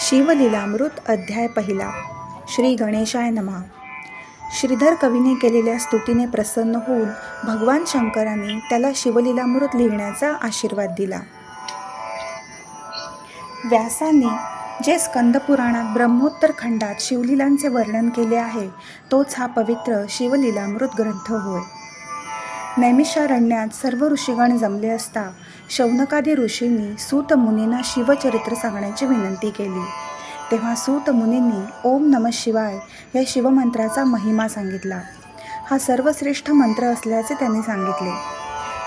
शिवलीलामृत अध्याय पहिला. श्री गणेशाय नमः. श्रीधर कवीने केलेल्या स्तुतीने प्रसन्न होऊन भगवान शंकराने त्याला शिवलीलामृत लिहिण्याचा आशीर्वाद दिला. व्यासाने जे स्कंदपुराणात ब्रह्मोत्तर खंडात शिवलीलांचे वर्णन केले आहे तोच हा पवित्र शिवलीलामृत ग्रंथ होय. नैमिषारण्यात सर्व ऋषीगण जमले असता शौनकादी ऋषींनी सूतमुनींना शिवचरित्र सांगण्याची विनंती केली. तेव्हा सूत मुनींनी ओम नम शिवाय या शिवमंत्राचा महिमा सांगितला. हा सर्वश्रेष्ठ मंत्र असल्याचे त्यांनी सांगितले.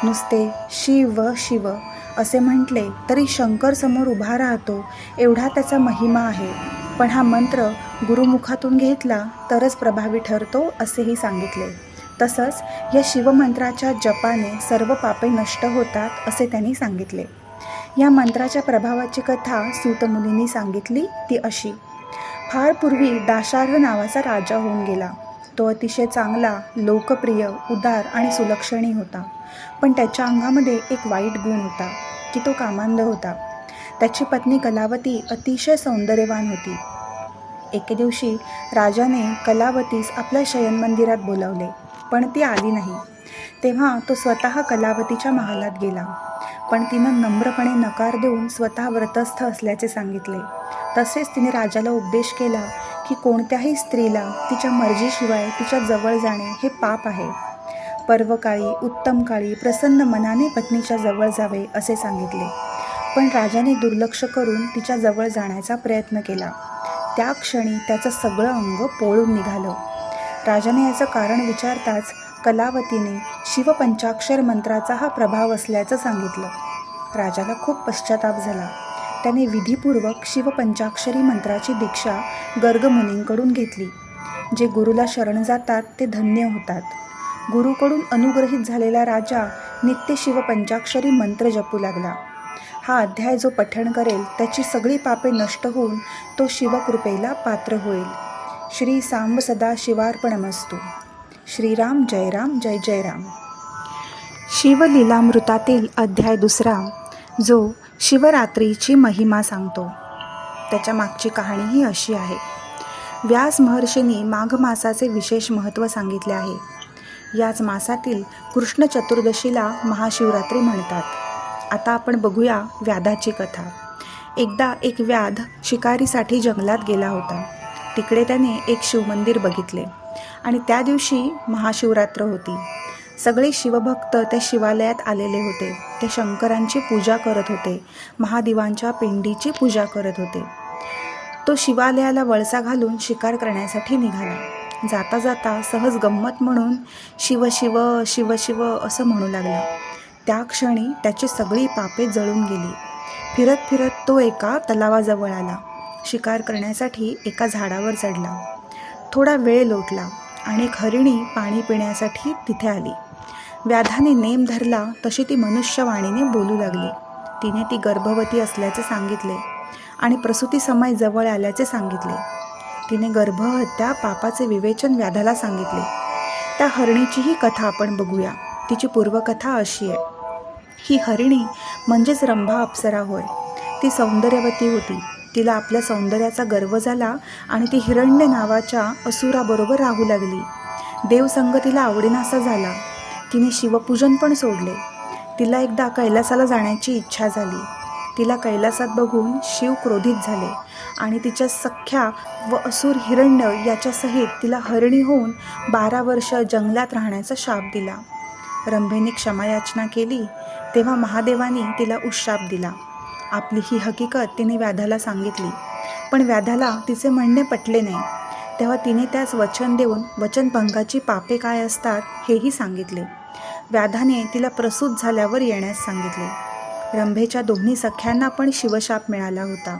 नुसते शिव शिव असे म्हटले तरी शंकर समोर उभा राहतो एवढा त्याचा महिमा आहे. पण हा मंत्र गुरुमुखातून घेतला तरच प्रभावी ठरतो असेही सांगितले. तसंच या शिवमंत्राच्या जपाने सर्व पापे नष्ट होतात असे त्यांनी सांगितले. या मंत्राच्या प्रभावाची कथा सूतमुनींनी सांगितली ती अशी. फार पूर्वी दाशार्ह नावाचा राजा होऊन गेला. तो अतिशय चांगला लोकप्रिय उदार आणि सुलक्षणी होता. पण त्याच्या अंगामध्ये एक वाईट गुण होता की तो कामांध होता. त्याची पत्नी कलावती अतिशय सौंदर्यवान होती. एके दिवशी राजाने कलावतीस आपल्या शयनमंदिरात बोलावले. पण ती आली नाही. तेव्हा तो स्वतः कलावतीच्या महालात गेला. पण तिनं नम्रपणे नकार देऊन स्वतः व्रतस्थ असल्याचे सांगितले. तसेच तिने राजाला उपदेश केला की कोणत्याही स्त्रीला तिच्या मर्जीशिवाय तिच्या जवळ जाणे हे पाप आहे. पर्वकाळी उत्तम काळी प्रसन्न मनाने पत्नीच्या जवळ जावे असे सांगितले. पण राजाने दुर्लक्ष करून तिच्या जवळ जाण्याचा प्रयत्न केला. त्या क्षणी त्याचं सगळं अंग पोळून निघालं. राजाने याचं कारण विचारताच कलावतीने शिवपंचाक्षर मंत्राचा हा प्रभाव असल्याचं सांगितलं. राजाला खूप पश्चाताप झाला. त्याने विधीपूर्वक शिवपंचाक्षरी मंत्राची दीक्षा गर्गमुनींकडून घेतली जे गुरुला शरण जातात ते धन्य होतात. गुरुकडून अनुग्रहित झालेला राजा नित्य शिवपंचाक्षरी मंत्र जपू लागला. हा अध्याय जो पठण करेल त्याची सगळी पापे नष्ट होऊन तो शिवकृपेला पात्र होईल. श्री सांब सदा शिवार्पणमस्तू. श्रीराम जय राम जय जय राम शिवलीलामृतातील अध्याय दुसरा जो शिवरात्रीची महिमा सांगतो. त्याच्या मागची कहाणी ही अशी आहे. व्यास महर्षींनी माघ मासाचे विशेष महत्त्व सांगितले आहे. याच मासातील कृष्ण चतुर्दशीला महाशिवरात्री म्हणतात. आता आपण बघूया व्याधाची कथा. एकदा एक व्याध शिकारीसाठी जंगलात गेला होता. तिकडे त्याने एक शिवमंदिर बघितले. आणि त्या दिवशी महाशिवरात्र होती. सगळे शिवभक्त त्या शिवालयात आलेले होते. ते शंकरांची पूजा करत होते. महादेवांच्या पिंडीची पूजा करत होते. तो शिवालयाला वळसा घालून शिकार करण्यासाठी निघाला. जाता जाता सहज गंमत म्हणून शिव शिव शिव शिव असं म्हणू लागला. त्या क्षणी त्याची सगळी पापे जळून गेली. फिरत फिरत तो एका तलावाजवळ आला. शिकार करण्यासाठी एका झाडावर चढला. थोडा वेळ लोटला आणि एक हरिणी पाणी पिण्यासाठी तिथे आली. व्याधाने नेम धरला तशी ती मनुष्यवाणीने बोलू लागली. तिने ती गर्भवती असल्याचे सांगितले आणि प्रसूती समय जवळ आल्याचे सांगितले. तिने गर्भहत्या पापाचे विवेचन व्याधाला सांगितले. त्या हरणीचीही कथा आपण बघूया. तिची पूर्वकथा अशी आहे. ही हरिणी म्हणजेच रंभा अप्सरा होय. ती सौंदर्यवती होती. तिला आपल्या सौंदर्याचा गर्व झाला आणि ती हिरण्य नावाच्या असुराबरोबर राहू लागली. देवसंग तिला आवडीनासा झाला. तिने शिवपूजन पण सोडले. तिला एकदा कैलासाला जाण्याची इच्छा झाली. तिला कैलासात बघून शिव क्रोधित झाले आणि तिच्या सख्या व असुर हिरण्य याच्यासहित तिला हरणी होऊन बारा वर्ष जंगलात राहण्याचा शाप दिला. रंभेने क्षमायाचना केली तेव्हा महादेवानी तिला उशाप दिला. आपली ही हकीकत तिने व्याधाला सांगितली. पण व्याधाला तिचे म्हणणे पटले नाही. तेव्हा तिने त्यास वचन देऊन वचनभंगाची पापे काय असतात हेही सांगितले. व्याधाने तिला प्रसूत झाल्यावर येण्यास सांगितले. रंभेच्या दोन्ही सख्यांना पण शिवशाप मिळाला होता.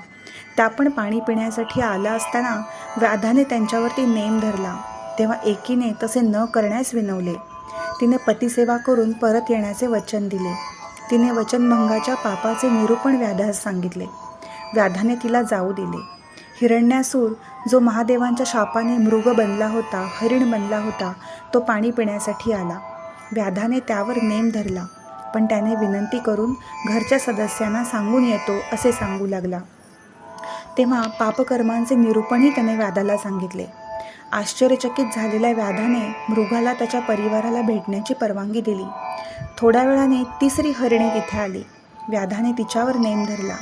त्या पण पाणी पिण्यासाठी आला असताना व्याधाने त्यांच्यावरती नेम धरला. तेव्हा एकीने तसे न करण्यास विनवले. तिने पतिसेवा करून परत येण्याचे वचन दिले. तिने वचनभंगाच्या पापाचे निरूपण व्याधास सांगितले. व्याधाने तिला जाऊ दिले. हिरण्यासूर जो महादेवांच्या शापाने मृग बनला होता हरिण बनला होता तो पाणी पिण्यासाठी आला. व्याधाने त्यावर नेम धरला. पण त्याने विनंती करून घरच्या सदस्यांना सांगून येतो असे सांगू लागला. तेव्हा पापकर्मांचे निरूपणही त्याने व्याधाला सांगितले. आश्चर्यचकित झालेल्या व्याधाने मृगाला त्याच्या परिवाराला भेटण्याची परवानगी दिली. थोड्या वेळाने तिसरी हरिणी तिथे आली. व्याधाने तिच्यावर नेम धरला.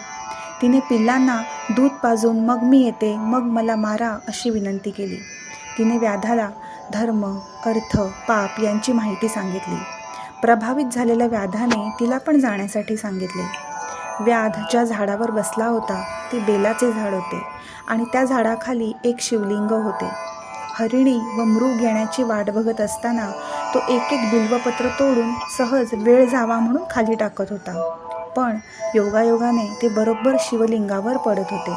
तिने पिल्लांना दूध पाजून मग मी येते मग मला मारा अशी विनंती केली. तिने व्याधाला धर्म अर्थ पाप यांची माहिती सांगितली. प्रभावित झालेल्या व्याधाने तिला पण जाण्यासाठी सांगितले. व्याध ज्या झाडावर बसला होता ते बेलाचे झाड होते आणि त्या झाडाखाली एक शिवलिंग होते. हरिणी व मृग येण्याची वाट बघत असताना तो एक एक बिल्वपत्र तोडून सहज वेळ जावा म्हणून खाली टाकत होता. पण योगायोगाने ते बरोबर शिवलिंगावर पडत होते.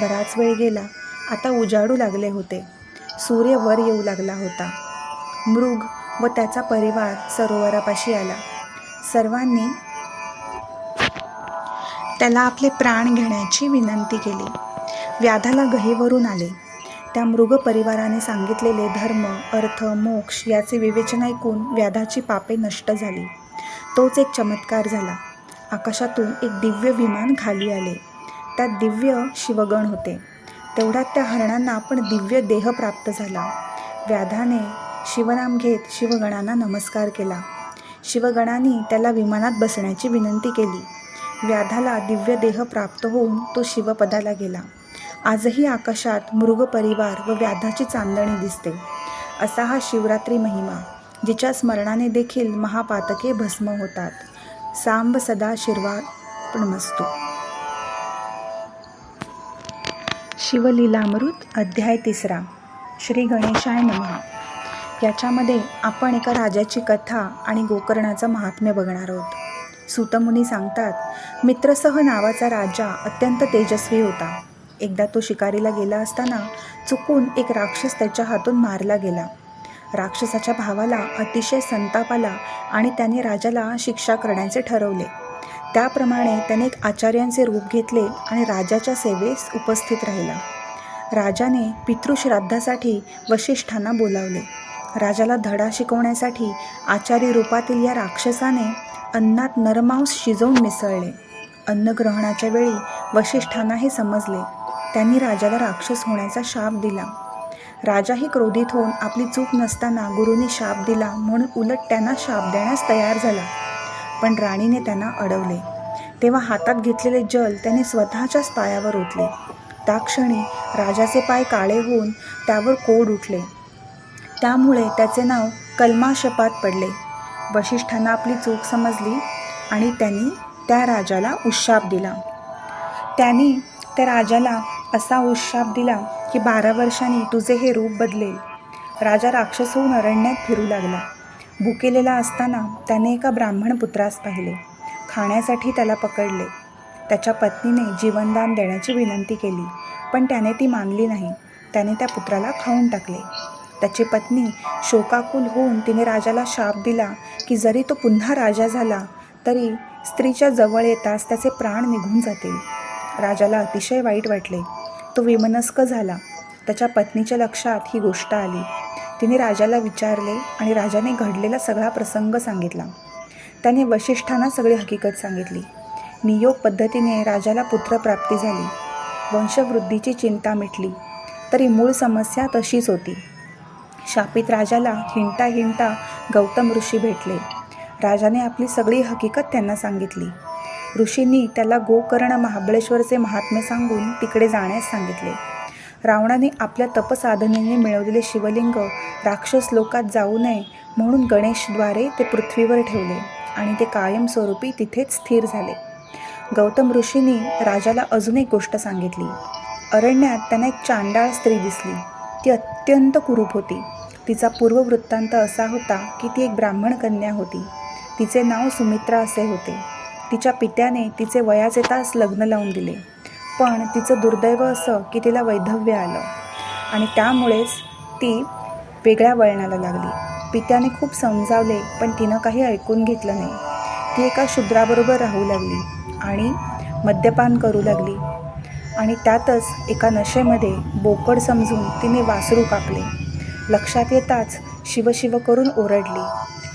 बराच वेळ गेला आता उजाडू लागले होते. सूर्य वर येऊ लागला होता. मृग व त्याचा परिवार सरोवरापाशी आला. सर्वांनी त्याला आपले प्राण घेण्याची विनंती केली. व्याधाला गहीवरून आले. त्या मृग परिवाराने सांगितलेले धर्म अर्थ मोक्ष याचे विवेचन ऐकून व्याधाची पापे नष्ट झाली. तोच एक चमत्कार झाला. आकाशातून एक दिव्य विमान खाली आले. त्यात दिव्य शिवगण होते. तेवढ्यात त्या हरणांना पण दिव्य देह प्राप्त झाला. व्याधाने शिवनाम घेत शिवगणांना नमस्कार केला. शिवगणांनी त्याला विमानात बसण्याची विनंती केली. व्याधाला दिव्य देह प्राप्त होऊन तो शिवपदाला गेला. आजही आकाशात मृग परिवार व व्याधाची चांदणी दिसते. असा हा शिवरात्री महिमा जिच्या स्मरणाने देखील महापातके भस्म होतात. सांब सदा शिरवार्पणमस्तु शिवलीलामृत अध्याय तिसरा श्री गणेशाय नमः. याच्यामध्ये आपण एका राजाची कथा आणि गोकर्णाचं महात्म्य बघणार आहोत. सूतमुनी सांगतात मित्रसह नावाचा राजा अत्यंत तेजस्वी होता. एकदा तो शिकारीला गेला असताना चुकून एक राक्षस त्याच्या हातून मारला गेला. राक्षसाच्या भावाला अतिशय संताप आला आणि त्याने राजाला शिक्षा करण्याचे ठरवले. त्याप्रमाणे त्याने एक आचार्यांचे रूप घेतले आणि राजाच्या सेवेस उपस्थित राहिला. राजाने पितृश्राद्धासाठी वशिष्ठांना बोलावले. राजाला धडा शिकवण्यासाठी आचारी रूपातील या राक्षसाने अन्नात नरमांस शिजवून मिसळले. अन्नग्रहणाच्या वेळी वशिष्ठांना हे समजले. त्यांनी राजाला राक्षस होण्याचा शाप दिला. राजाही क्रोधित होऊन आपली चूक नसताना गुरुनी शाप दिला म्हणून उलट त्यांना शाप देण्यास तयार झाला. पण राणीने त्यांना अडवले. तेव्हा हातात घेतलेले जल त्याने स्वतःच्याच पायावर ओतले. त्या क्षणी राजाचे पाय काळे होऊन त्यावर कोड उठले. त्यामुळे त्याचे नाव कलमाशपात पडले. वशिष्ठांना आपली चूक समजली आणि त्यांनी त्या राजाला उशाप दिला. त्यांनी त्या राजाला असा उशाप दिला की बारा वर्षांनी तुझे हे रूप बदलेल. राजा राक्षस होऊन अरण्यात फिरू लागला. भुकेलेला असताना त्याने एका ब्राह्मण पुत्रास पाहिले. खाण्यासाठी त्याला पकडले. त्याच्या पत्नीने जीवनदान देण्याची विनंती केली पण त्याने ती मानली नाही. त्याने त्या पुत्राला खाऊन टाकले. त्याची पत्नी शोकाकुल होऊन तिने राजाला शाप दिला की जरी तो पुन्हा राजा झाला तरी स्त्रीच्या जवळ येताच त्याचे प्राण निघून जातील. राजाला अतिशय वाईट वाटले. तो विमनस्क झाला. त्याच्या पत्नीच्या लक्षात ही गोष्ट आली. तिने राजाला विचारले आणि राजाने घडलेला सगळा प्रसंग सांगितला. त्याने वशिष्ठांना सगळी हकीकत सांगितली. नियोग पद्धतीने राजाला पुत्रप्राप्ती झाली. वंशवृद्धीची चिंता मिटली. तरी मूळ समस्या तशीच होती. शापित राजाला हिंटा हिंटा गौतम ऋषी भेटले. राजाने आपली सगळी हकीकत त्यांना सांगितली. ऋषींनी त्याला गोकर्ण महाबळेश्वरचे महात्म्य सांगून तिकडे जाण्यास सांगितले. रावणाने आपल्या तपसाधनेने मिळवलेले शिवलिंग राक्षस लोकात जाऊ नये म्हणून गणेशद्वारे ते पृथ्वीवर ठेवले आणि ते कायमस्वरूपी तिथेच स्थिर झाले. गौतम ऋषींनी राजाला अजून एक गोष्ट सांगितली. अरण्यात त्यांना एक चांडाळ स्त्री दिसली. ती अत्यंत कुरूप होती. तिचा पूर्ववृत्तांत असा होता की ती एक ब्राह्मण कन्या होती. तिचे नाव सुमित्रा असे होते. तिच्या पित्याने तिचे वयाचे तास लग्न लावून दिले. पण तिचं दुर्दैव असं की तिला वैधव्य आलं. आणि त्यामुळेच ती वेगळ्या वळणाला लागली. पित्याने खूप समजावले पण तिनं काही ऐकून घेतलं नाही. ती एका शूद्राबरोबर राहू लागली आणि मद्यपान करू लागली. आणि त्यातच एका नशेमध्ये बोकड समजून तिने वासरू कापले. लक्षात येताच शिवशिव करून ओरडली.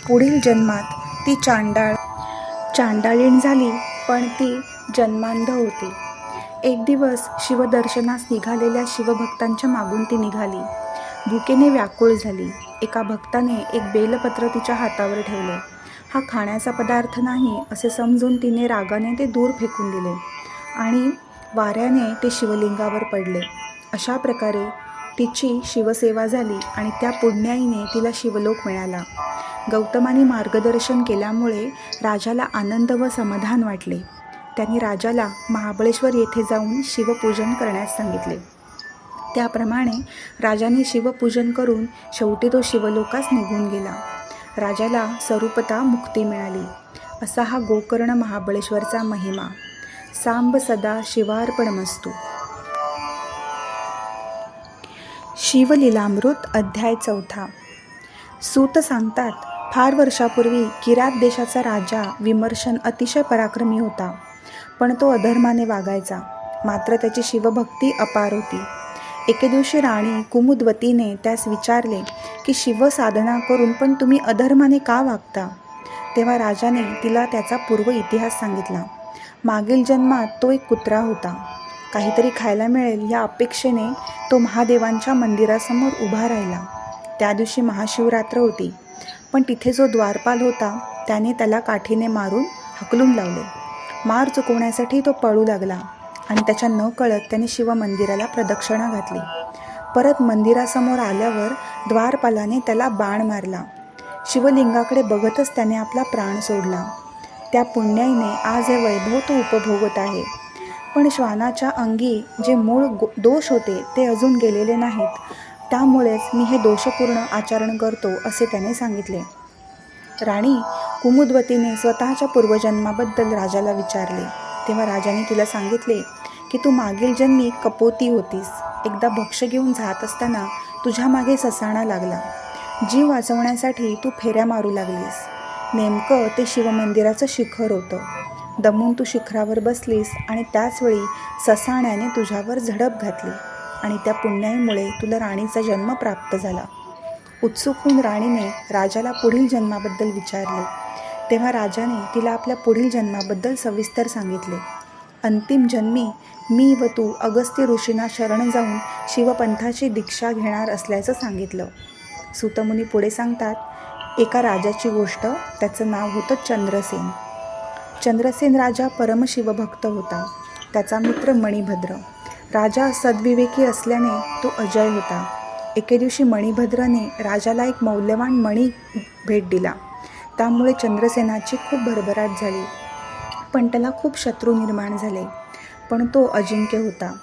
पुढील जन्मात ती चांडाळ चांडाळीण झाली पण ती जन्मांध होती. एक दिवस शिवदर्शनास निघालेल्या शिवभक्तांच्या मागून ती निघाली. भुकेने व्याकुळ झाली. एका भक्ताने एक बेलपत्र तिच्या हातावर ठेवले. हा खाण्याचा पदार्थ नाही असे समजून तिने रागाने ते दूर फेकून दिले आणि वाऱ्याने ते शिवलिंगावर पडले. अशा प्रकारे तिची शिवसेवा झाली आणि त्या पुण्याईने तिला शिवलोक मिळाला. गौतमाने मार्गदर्शन केल्यामुळे राजाला आनंद व समाधान वाटले. त्यांनी राजाला महाबळेश्वर येथे जाऊन शिवपूजन करण्यास सांगितले. त्याप्रमाणे राजाने शिवपूजन करून शेवटी तो शिवलोकास निघून गेला. राजाला स्वरूपता मुक्ती मिळाली. असा हा गोकर्ण महाबळेश्वरचा महिमा. सांब सदा शिवार्पणमस्तू. शिवलीलामृत अध्याय चौथा. सूत सांगतात फार वर्षापूर्वी किरात देशाचा राजा विमर्शन अतिशय पराक्रमी होता पण तो अधर्माने वागायचा. मात्र त्याची शिवभक्ती अपार होती. एके दिवशी राणी कुमुदवतीने त्यास विचारले की शिवसाधना करून पण तुम्ही अधर्माने का वागता? तेव्हा राजाने तिला त्याचा पूर्व इतिहास सांगितला. मागील जन्मात तो एक कुत्रा होता. काहीतरी खायला मिळेल या अपेक्षेने तो महादेवांच्या मंदिरासमोर उभा राहिला. त्या दिवशी महाशिवरात्र होती. पण तिथे जो द्वारपाल होता त्याने त्याला काठीने मारून हकलून लावले. मार चुकवण्यासाठी तो पळू लागला आणि त्याच्या न कळत त्याने शिवमंदिराला प्रदक्षिणा घातली. परत मंदिरासमोर आल्यावर द्वारपालाने त्याला बाण मारला. शिवलिंगाकडे बघतच त्याने आपला प्राण सोडला. त्या पुण्याईने आज हे वैभव तो उपभोगत आहे. पण श्वानाच्या अंगी जे मूळ गो दोष होते ते अजून गेलेले नाहीत. त्यामुळेच मी हे दोषपूर्ण आचरण करतो असे त्याने सांगितले. राणी कुमुदवतीने स्वतःच्या पूर्वजन्माबद्दल राजाला विचारले. तेव्हा राजाने तिला सांगितले की तू मागील जन्मी कपोती होतीस. एकदा भक्ष घेऊन जात असताना तुझ्या मागे ससाणा लागला. जीव वाचवण्यासाठी तू फेऱ्या मारू लागलीस. नेमकं ते शिवमंदिराचं शिखर होतं. दमून तू शिखरावर बसलीस आणि त्याचवेळी ससाण्याने तुझ्यावर झडप घातली. आणि त्या पुण्याईमुळे तुला राणीचा जन्म प्राप्त झाला. उत्सुक होऊन राणीने राजाला पुढील जन्माबद्दल विचारले. तेव्हा राजाने तिला आपल्या पुढील जन्माबद्दल सविस्तर सांगितले. अंतिम जन्मी मी व तू अगस्त्य ऋषींना शरण जाऊन शिवपंथाची दीक्षा घेणार असल्याचं सांगितलं. सुतमुनी पुढे सांगतात एका राजाची गोष्ट त्याचं नाव होतं चंद्रसेन. चंद्रसेन राजा परमशिवभक्त होता. त्याचा मित्र मणिभद्र. राजा सद्विवेकी असल्याने तो अजय होता. एके दिवशी मणिभद्राने राजाला एक मौल्यवान मणी भेट दिला. त्यामुळे चंद्रसेनाची खूप भरभराट झाली. पण त्याला खूप शत्रू निर्माण झाले. पण तो अजिंक्य होता.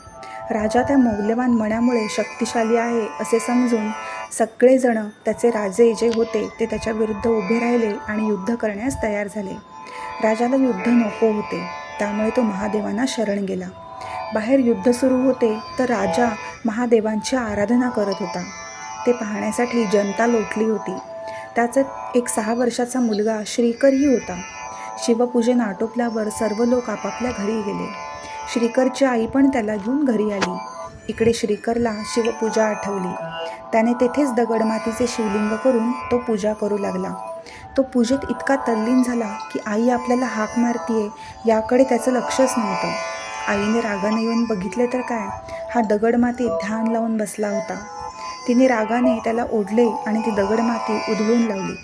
राजा त्या मौल्यवान मण्यामुळे शक्तिशाली आहे असे समजून सगळेजण त्याचे राजे जे होते ते त्याच्या विरुद्ध उभे राहिले आणि युद्ध करण्यास तयार झाले. राजाला युद्ध नको होते. त्यामुळे तो महादेवांना शरण गेला. बाहेर युद्ध सुरू होते तर राजा महादेवांची आराधना करत होता. ते पाहण्यासाठी जनता लोटली होती. त्याचा एक सहा वर्षाचा मुलगा श्रीकरही होता. शिवपूजन आटोपल्यावर सर्व लोक आपापल्या घरी गेले. श्रीकरची आई पण त्याला घेऊन घरी आली. इकडे श्रीकरला शिवपूजा आठवली. त्याने तेथेच दगडमातीचे शिवलिंग करून तो पूजा करू लागला. तो पूजेत इतका तल्लीन झाला की आई आपल्याला हाक मारतीये याकडे त्याचं लक्षच नव्हतं. आईने रागाने येऊन बघितले तर काय? हा दगडमातीत ध्यान लावून बसला होता. तिने रागाने त्याला ओढले आणि ती दगडमाती उधळून लावली.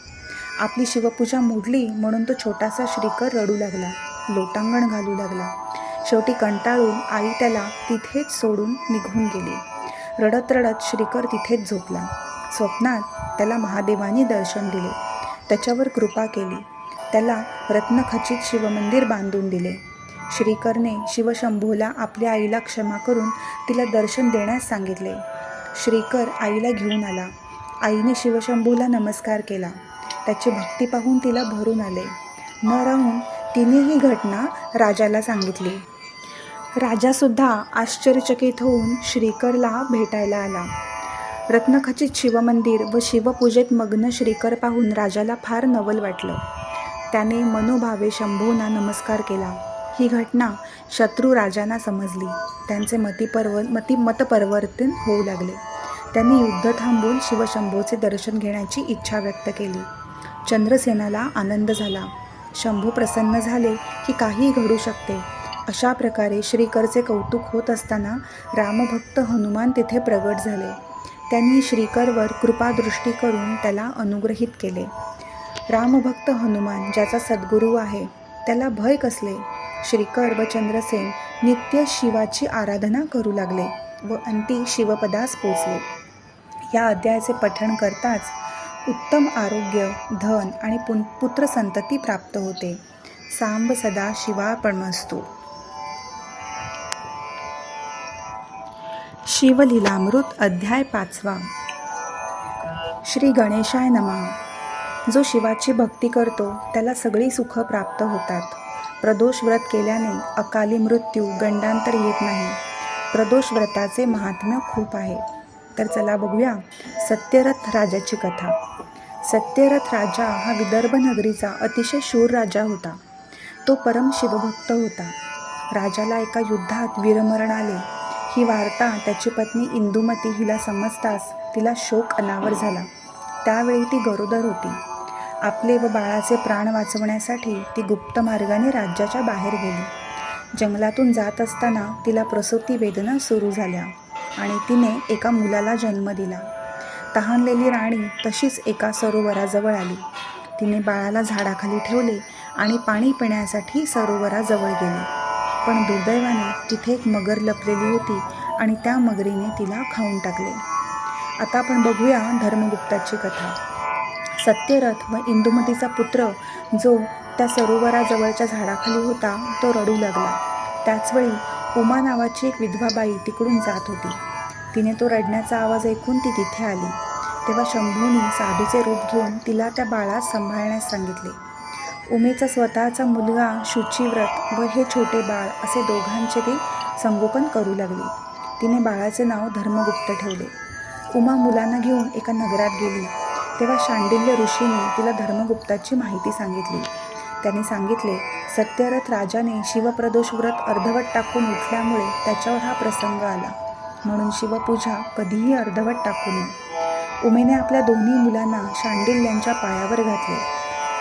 आपली शिवपूजा मोडली म्हणून तो छोटासा श्रीकर रडू लागला लोटांगण घालू लागला. शेवटी कंटाळून आई त्याला तिथेच सोडून निघून गेली. रडत रडत श्रीकर तिथेच झोपला. स्वप्नात त्याला महादेवाने दर्शन दिले. त्याच्यावर कृपा केली. त्याला रत्नखचित शिवमंदिर बांधून दिले. श्रीकरने शिवशंभूला आपल्या आईला क्षमा करून तिला दर्शन देण्यास सांगितले. श्रीकर आईला घेऊन आला. आईने शिवशंभूला नमस्कार केला. त्याची भक्ती पाहून तिला भरून आले. न राहून तिने ही घटना राजाला सांगितली. राजासुद्धा आश्चर्यचकित होऊन श्रीकरला भेटायला आला. रत्नखचित शिवमंदिर व शिवपूजेत मग्न श्रीकर पाहून राजाला फार नवल वाटलं. त्याने मनोभावे शंभूंना नमस्कार केला. ही घटना शत्रू राजांना समजली. त्यांचे मतीपर्व मती मतपरिवर्तन होऊ लागले. त्यांनी युद्ध थांबून शिवशंभूचे दर्शन घेण्याची इच्छा व्यक्त केली. चंद्रसेनाला आनंद झाला. शंभू प्रसन्न झाले की काहीही घडू शकते. अशा प्रकारे श्रीकरचे कौतुक होत असताना रामभक्त हनुमान तिथे प्रगट झाले. त्यांनी श्रीकरवर कृपादृष्टी करून त्याला अनुग्रहित केले. रामभक्त हनुमान ज्याचा सद्गुरू आहे त्याला भय कसले? श्री व चंद्रसेन नित्य शिवाची आराधना करू लागले व अंती शिवपदास पोचले. या अध्यायाचे पठण करताच उत्तम आरोग्य धन आणि पुन पुत्रसंतती प्राप्त होते. सांब सदा शिवार्पणमस्तू शिवलीलामृत अध्याय पाचवा. श्री गणेशाय नमा. जो शिवाची भक्ती करतो त्याला सगळी सुख प्राप्त होतात. प्रदोष व्रत केल्याने अकाली मृत्यू गंडांतर येत नाही. प्रदोष व्रताचे महात्म्य खूप आहे. तर चला बघूया सत्यरथ राजाची कथा. सत्यरथ राजा हा विदर्भ नगरीचा अतिशय शूर राजा होता. तो परम शिवभक्त होता. राजाला एका युद्धात वीरमरण आले. ही वार्ता त्याची पत्नी इंदुमती हिला समजताच तिला शोक अनावर झाला. त्यावेळी ती गरोदर होती. आपले व बाळाचे प्राण वाचवण्यासाठी ती गुप्त मार्गाने राज्याच्या बाहेर गेली. जंगलातून जात असताना तिला प्रसूती वेदना सुरू झाल्या आणि तिने एका मुलाला जन्म दिला. तहानलेली राणी तशीच एका सरोवराजवळ आली. तिने बाळाला झाडाखाली ठेवले आणि पाणी पिण्यासाठी सरोवराजवळ गेली. पण दुर्दैवाने तिथे एक मगर लपलेली होती आणि त्या मगरीने तिला खाऊन टाकले. आता आपण बघूया धर्मगुप्ताची कथा. सत्यरथ व इंदुमतीचा पुत्र जो त्या सरोवराजवळच्या झाडाखाली होता तो रडू लागला. त्याचवेळी उमा नावाची एक विधवा बाई तिकडून जात होती. तिने तो रडण्याचा आवाज ऐकून ती तिथे आली. तेव्हा शंभूनी साधूचे रूप घेऊन तिला त्या बाळास सांभाळण्यास सांगितले. उमेचा स्वतःचा मुलगा शुचिव्रत व हे छोटे बाळ असे दोघांचे ते संगोपन करू लागले. तिने बाळाचे नाव धर्मगुप्त ठेवले. उमा मुलांना घेऊन एका नगरात गेली. तेव्हा शांडिल्य ऋषीने तिला धर्मगुप्ताची माहिती सांगितली. त्यांनी सांगितले सत्यरथ राजाने शिवप्रदोष व्रत अर्धवट टाकून उठल्यामुळे त्याच्यावर हा प्रसंग आला. म्हणून शिवपूजा कधीही अर्धवट टाकू नये. उमेने आपल्या दोन्ही मुलांना शांडिल्यांच्या पायावर घातले.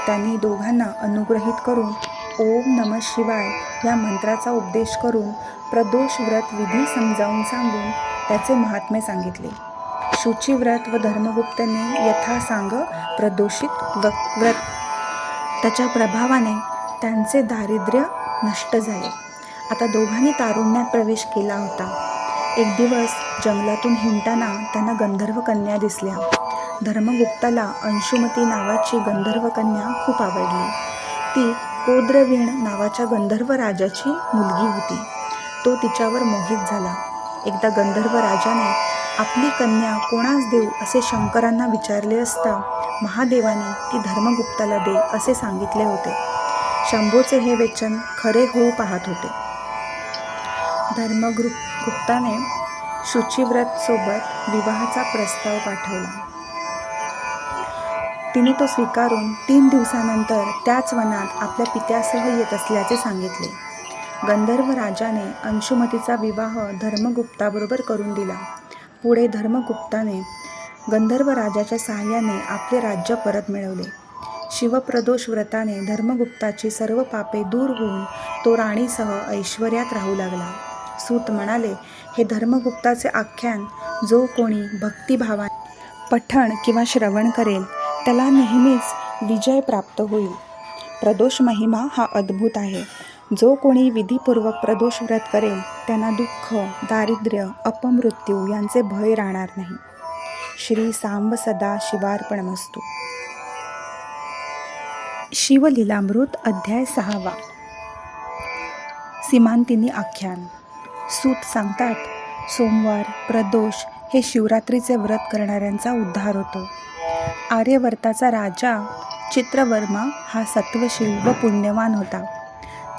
त्यांनी दोघांना अनुग्रहित करून ओम नम शिवाय या मंत्राचा उपदेश करून प्रदोष व्रत विधी समजावून सांगून त्याचे महात्म्य सांगितले. शुचिव्रत व धर्मगुप्तने यथासांग प्रदोषित व- व्रत. त्याच्या प्रभावाने त्यांचे दारिद्र्य नष्ट झाले. आता दोघांनी तारुण्यात प्रवेश केला होता. एक दिवस जंगलातून हिंडताना त्यांना गंधर्व कन्या दिसल्या. धर्मगुप्ताला अंशुमती नावाची गंधर्व कन्या खूप आवडली. ती कोद्रवीण नावाच्या गंधर्व राजाची मुलगी होती. तो तिच्यावर मोहित झाला. एकदा गंधर्व राजाने आपली कन्या कोणास देऊ असे शंकरांना विचारले असता महादेवाने ती धर्मगुप्ताला दे असे सांगितले होते. शंभूचे हे वचन खरे होऊ पाहत होते. धर्मगृ गुप्ताने शुचिव्रत सोबत विवाहाचा प्रस्ताव पाठवला. तिने तो स्वीकारून तीन दिवसानंतर त्याच वनात आपल्या पित्यासह येत असल्याचे सांगितले. गंधर्व राजाने अंशुमतीचा विवाह धर्मगुप्ताबरोबर करून दिला. पुढे धर्मगुप्ताने गंधर्व राजाच्या सहाय्याने आपले राज्य परत मिळवले. शिवप्रदोष व्रताने धर्मगुप्ताची सर्व पापे दूर होऊन तो राणीसह ऐश्वर्यात राहू लागला. सूत म्हणाले हे धर्मगुप्ताचे आख्यान जो कोणी भक्तिभावाने पठण किंवा श्रवण करेल त्याला नेहमीच विजय प्राप्त होईल. प्रदोष महिमा हा अद्भुत आहे. जो कोणी विधीपूर्वक प्रदोष व्रत करेल त्यांना दुःख दारिद्र्य अपमृत्यू यांचे भय राहणार नाही. श्री सांब सदा शिवार्पणमस्तू. शिवलीलामृत अध्याय सहावा. सीमांतिनी आख्यान. सूत सांगतात सोमवार प्रदोष हे शिवरात्रीचे व्रत करणाऱ्यांचा उद्धार होतो. आर्यवर्ताचा राजा चित्रवर्मा हा सत्वशील व पुण्यवान होता.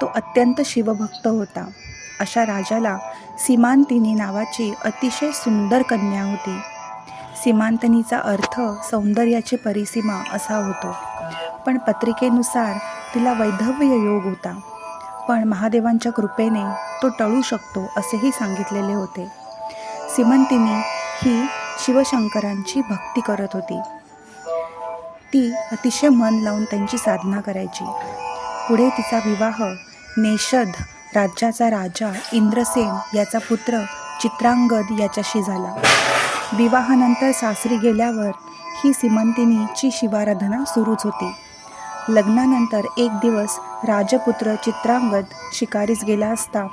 तो अत्यंत शिवभक्त होता. अशा राजाला सीमांतिनी नावाची अतिशय सुंदर कन्या होती. सीमांतनीचा अर्थ सौंदर्याची परिसीमा असा होतो. पण पत्रिकेनुसार तिला वैधव्य योग होता. पण महादेवांच्या कृपेने तो टळू शकतो असेही सांगितलेले होते. सीमंतिनी ही शिवशंकरांची भक्ती करत होती. ती अतिशय मन लावून त्यांची साधना करायची. पुढे तिचा विवाह नेषद राज्याचा राजा इंद्रसेन याचा पुत्र चित्रांगद याच्याशी झाला. विवाहानंतर सासरी गेल्यावर ही सिमंतिनीची शिवाराधना सुरूच होती. लग्नानंतर एक दिवस राजपुत्र चित्रांगद शिकारीस गेला असता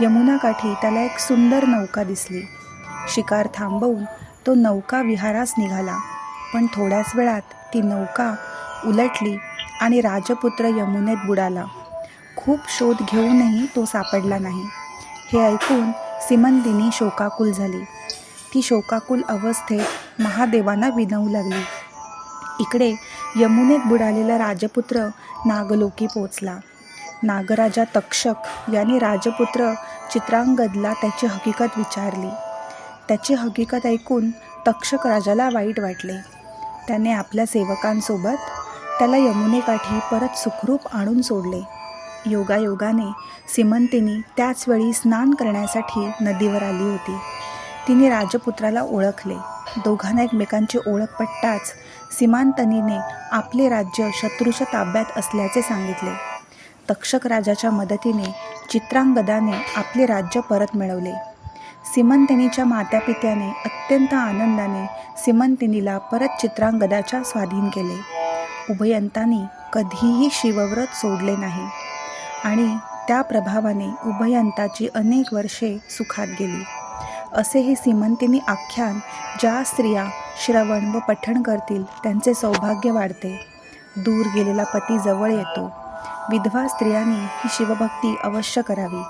यमुनाकाठी त्याला एक सुंदर नौका दिसली. शिकार थांबवून तो नौका विहारास निघाला. पण थोड्याच वेळात ती नौका उलटली आणि राजपुत्र यमुनेत बुडाला. खूप शोध घेऊनही तो सापडला नाही. हे ऐकून सिमंदिनी शोकाकुल झाली. ती शोकाकुल अवस्थेत महादेवांना विनवू लागली. इकडे यमुनेत बुडालेला राजपुत्र नागलोकी पोचला. नागराजा तक्षक याने राजपुत्र चित्रांगदला त्याची हकीकत विचारली. त्याची हकीकत ऐकून तक्षक राजाला वाईट वाटले. त्याने आपल्या सेवकांसोबत त्याला यमुनेकाठी परत सुखरूप आणून सोडले. योगायोगाने सिमंतिनी त्याच वेळी स्नान करण्यासाठी नदीवर आली होती. तिने राजपुत्राला ओळखले. दोघांना एकमेकांची ओळख पटताच सीमांतनीने आपले राज्य शत्रूच्या ताब्यात असल्याचे सांगितले. तक्षक राजाच्या मदतीने चित्रांगदाने आपले राज्य परत मिळवले. सिमंतिनीच्या मातापित्याने अत्यंत आनंदाने सिमंतिनीला परत चित्रांगदाच्या स्वाधीन केले. उभयंतांनी कधीही शिवव्रत सोडले नाही. आणि त्या प्रभावाने उभयंताची अनेक वर्षे सुखात गेली. असे हे सीमंतिनी आख्यान ज्या स्त्रिया श्रवण व पठण करतील त्यांचे सौभाग्य वाढते. दूर गेलेला पती जवळ येतो. विधवा स्त्रियांनी ही शिवभक्ती अवश्य करावी.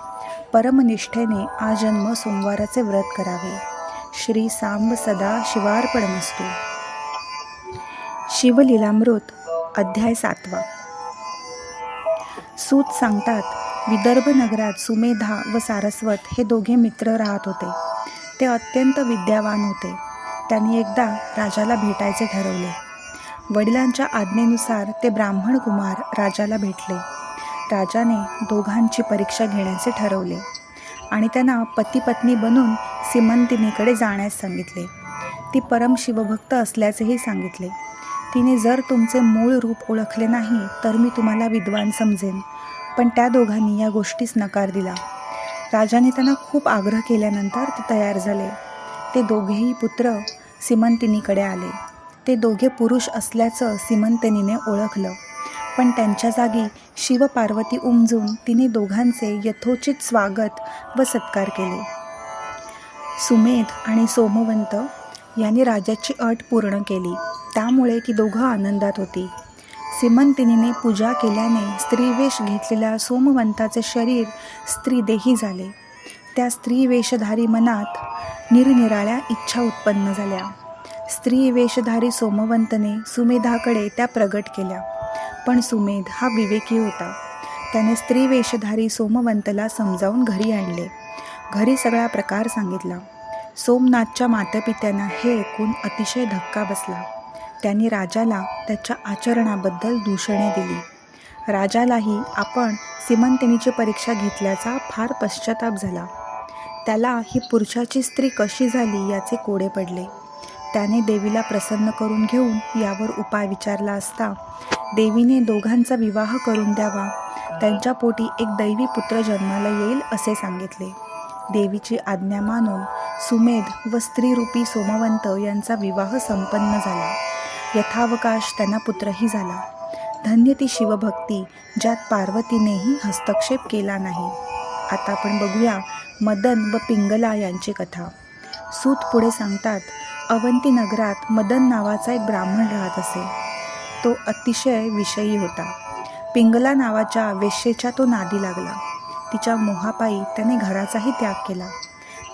परमनिष्ठेने आजन्म सोमवाराचे व्रत करावे. श्री सांब सदा शिवार्पणमस्तू. शिवलीलामृत अध्याय सातवा. सूत सांगतात विदर्भ नगरात सुमेधा व सारस्वत हे दोघे मित्र राहत होते. ते अत्यंत विद्यावान होते. त्यांनी एकदा राजाला भेटायचे ठरवले. वडिलांच्या आज्ञेनुसार ते ब्राह्मण कुमार राजाला भेटले. राजाने दोघांची परीक्षा घेण्याचे ठरवले आणि त्यांना पतीपत्नी बनून सिमंतिनीकडे जाण्यास सांगितले. ती परम शिवभक्त असल्याचेही सांगितले. तिने जर तुमचे मूळ रूप ओळखले नाही तर मी तुम्हाला विद्वान समजेन. पण त्या दोघांनी या गोष्टीस नकार दिला. राजाने त्यांना खूप आग्रह केल्यानंतर ते तयार झाले. ते दोघेही पुत्र सिमंतिनीकडे आले. ते दोघे पुरुष असल्याचं सिमंतिनीने ओळखलं. पण त्यांच्या जागी शिवपार्वती उमजून तिने दोघांचे यथोचित स्वागत व सत्कार केले. सुमेध आणि सोमवंत यांनी राजाची अट पूर्ण केली. त्यामुळे ती दोघं आनंदात होती. सिमंतिनीने पूजा केल्याने स्त्रीवेश घेतलेल्या सोमवंताचे शरीर स्त्रीदेही झाले. त्या स्त्रीवेशधारी मनात निरनिराळ्या इच्छा उत्पन्न झाल्या. स्त्रीवेशधारी सोमवंतने सुमेधाकडे त्या प्रगट केल्या. पण सुमेध हा विवेकी होता. त्याने स्त्रीवेशधारी सोमवंतला समजावून घरी आणले. घरी सगळा प्रकार सांगितला. सोमनाथच्या मातापित्यांना हे ऐकून अतिशय धक्का बसला. त्यांनी राजाला त्याच्या आचरणाबद्दल दूषणे दिली. राजालाही आपण सिमंतिनीची परीक्षा घेतल्याचा फार पश्चाताप झाला. त्याला ही पुरुषाची स्त्री कशी झाली याचे कोडे पडले. त्याने देवीला प्रसन्न करून घेऊन यावर उपाय विचारला असता देवीने दोघांचा विवाह करून द्यावा त्यांच्या पोटी एक दैवी पुत्र जन्माला येईल असे सांगितले. देवीची आज्ञा मानून सुमेध व स्त्रीरूपी सोमवंत यांचा विवाह संपन्न झाला. यथावकाश त्यांना पुत्रही झाला. धन्य ती शिवभक्ती ज्यात पार्वतीनेही हस्तक्षेप केला नाही. आता आपण बघूया मदन व पिंगला यांची कथा. सूत पुढे सांगतात अवंती नगरात मदन नावाचा एक ब्राह्मण राहत असे. तो अतिशय विषयी होता. पिंगला नावाच्या वेश्येच्या तो नादी लागला. तिच्या मोहापायी त्याने घराचाही त्याग केला.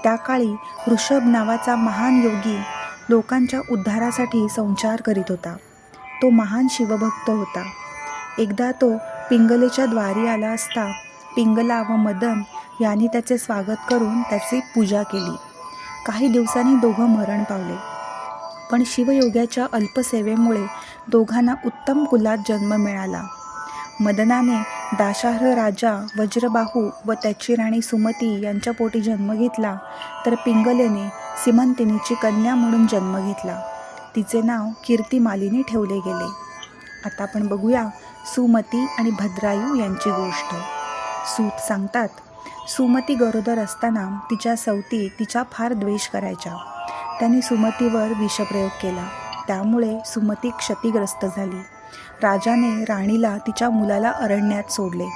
त्या काळी ऋषभ नावाचा महान योगी लोकांच्या उद्धारासाठी संचार करीत होता. तो महान शिवभक्त होता. एकदा तो पिंगलेच्या द्वारी आला असता पिंगला व मदन यांनी त्याचे स्वागत करून त्याची पूजा केली. काही दिवसांनी दोघं मरण पावले. पण शिवयोग्याच्या अल्पसेवेमुळे दोघांना उत्तम कुलात जन्म मिळाला. मदनाने दाशार्ह राजा वज्रबाहू व त्याची राणी सुमती यांच्या पोटी जन्म घेतला तर पिंगलेने सिमंतिनीची कन्या म्हणून जन्म घेतला. तिचे नाव कीर्तिमालिनी ठेवले गेले. आता आपण बघूया सुमती आणि भद्रायू यांची गोष्ट. सूत सांगतात सुमती गरोदर असताना तिच्या सवती तिचा फार द्वेष करायच्या. त्यांनी सुमतीवर विषप्रयोग केला. त्यामुळे सुमती क्षतिग्रस्त झाली. राजाने राणीला तिच्या मुलाला अरण्यात सोडले.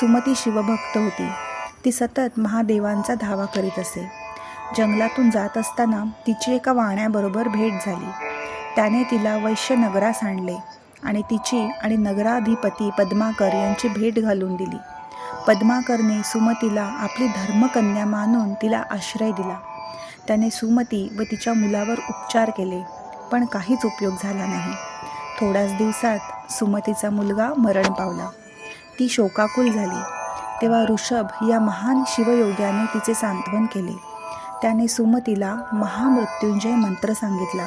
सुमती शिवभक्त होती. ती सतत महादेवांचा धावा करीत असे. जंगलातून जात असताना तिची एका वाण्याबरोबर भेट झाली. त्याने तिला वैश्य नगरास आणले आणि तिची आणि नगराधिपती पद्माकर यांची भेट घालून दिली. पद्माकरने सुमतीला आपली धर्मकन्या मानून तिला आश्रय दिला. त्याने सुमती व तिच्या मुलावर उपचार केले पण काहीच उपयोग झाला नाही. थोड्याच दिवसात सुमतीचा मुलगा मरण पावला. ती शोकाकुल झाली. तेव्हा ऋषभ या महान शिवयोग्याने तिचे सांत्वन केले. त्याने सुमतीला महामृत्युंजय मंत्र सांगितला.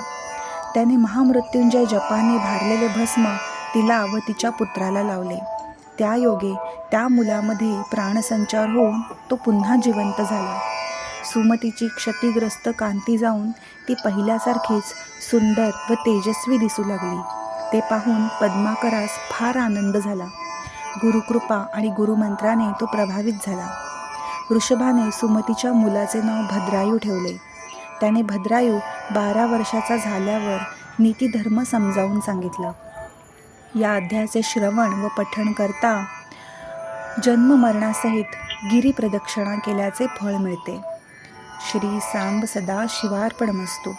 त्याने महामृत्युंजय जपाने भारलेले भस्म तिला व तिच्या पुत्राला लावले. त्या योगे त्या मुलामध्ये प्राणसंचार होऊन तो पुन्हा जिवंत झाला. सुमतीची क्षतिग्रस्त कांती जाऊन ती पहिल्यासारखीच सुंदर व तेजस्वी दिसू लागली. ते पाहून पद्माकरास फार आनंद झाला. गुरुकृपा आणि गुरुमंत्राने तो प्रभावित झाला. वृषभाने सुमतीच्या मुलाचे नाव भद्रायू ठेवले. त्याने भद्रायू बारा वर्षाचा झाल्यावर नीतिधर्म समजावून सांगितला. या अध्यायाचे श्रवण व पठण करता जन्म मरणासहित गिरीप्रदक्षिणा केल्याचे फळ मिळते. श्री सांब सदा शिवार्पणमस्तू.